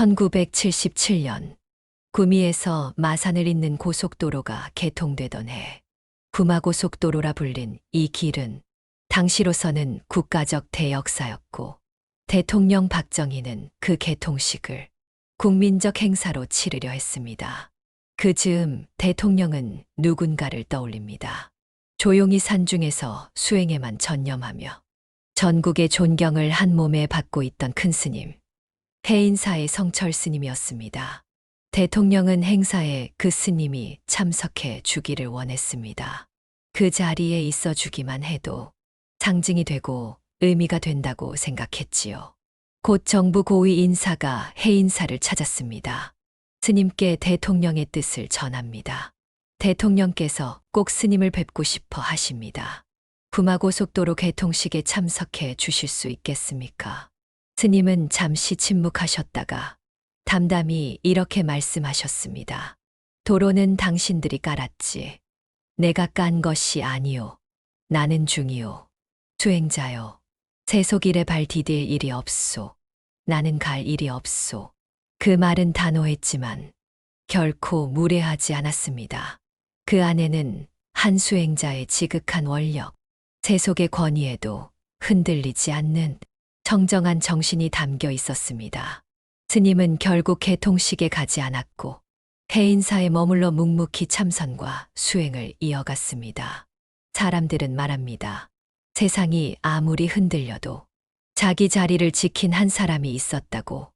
1977년 구미에서 마산을 잇는 고속도로가 개통되던 해 구마고속도로라 불린 이 길은 당시로서는 국가적 대역사였고 대통령 박정희는 그 개통식을 국민적 행사로 치르려 했습니다. 그 즈음 대통령은 누군가를 떠올립니다. 조용히 산중에서 수행에만 전념하며 전국의 존경을 한 몸에 받고 있던 큰 스님, 해인사의 성철 스님이었습니다. 대통령은 행사에 그 스님이 참석해 주기를 원했습니다. 그 자리에 있어 주기만 해도 상징이 되고 의미가 된다고 생각했지요. 곧 정부 고위 인사가 해인사를 찾았습니다. 스님께 대통령의 뜻을 전합니다. 대통령께서 꼭 스님을 뵙고 싶어 하십니다. 구마고속도로 개통식에 참석해 주실 수 있겠습니까? 스님은 잠시 침묵하셨다가 담담히 이렇게 말씀하셨습니다. 도로는 당신들이 깔았지. 내가 깐 것이 아니오. 나는 중이오. 수행자요. 세속일에 발 디딜 일이 없소. 나는 갈 일이 없소. 그 말은 단호했지만 결코 무례하지 않았습니다. 그 안에는 한 수행자의 지극한 원력, 세속의 권위에도 흔들리지 않는 정정한 정신이 담겨 있었습니다. 스님은 결국 개통식에 가지 않았고 해인사에 머물러 묵묵히 참선과 수행을 이어갔습니다. 사람들은 말합니다. 세상이 아무리 흔들려도 자기 자리를 지킨 한 사람이 있었다고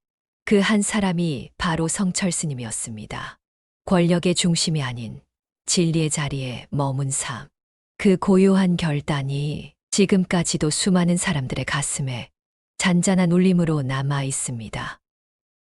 그 한 사람이 바로 성철 스님이었습니다. 권력의 중심이 아닌 진리의 자리에 머문 삶. 그 고요한 결단이 지금까지도 수많은 사람들의 가슴에 잔잔한 울림으로 남아 있습니다.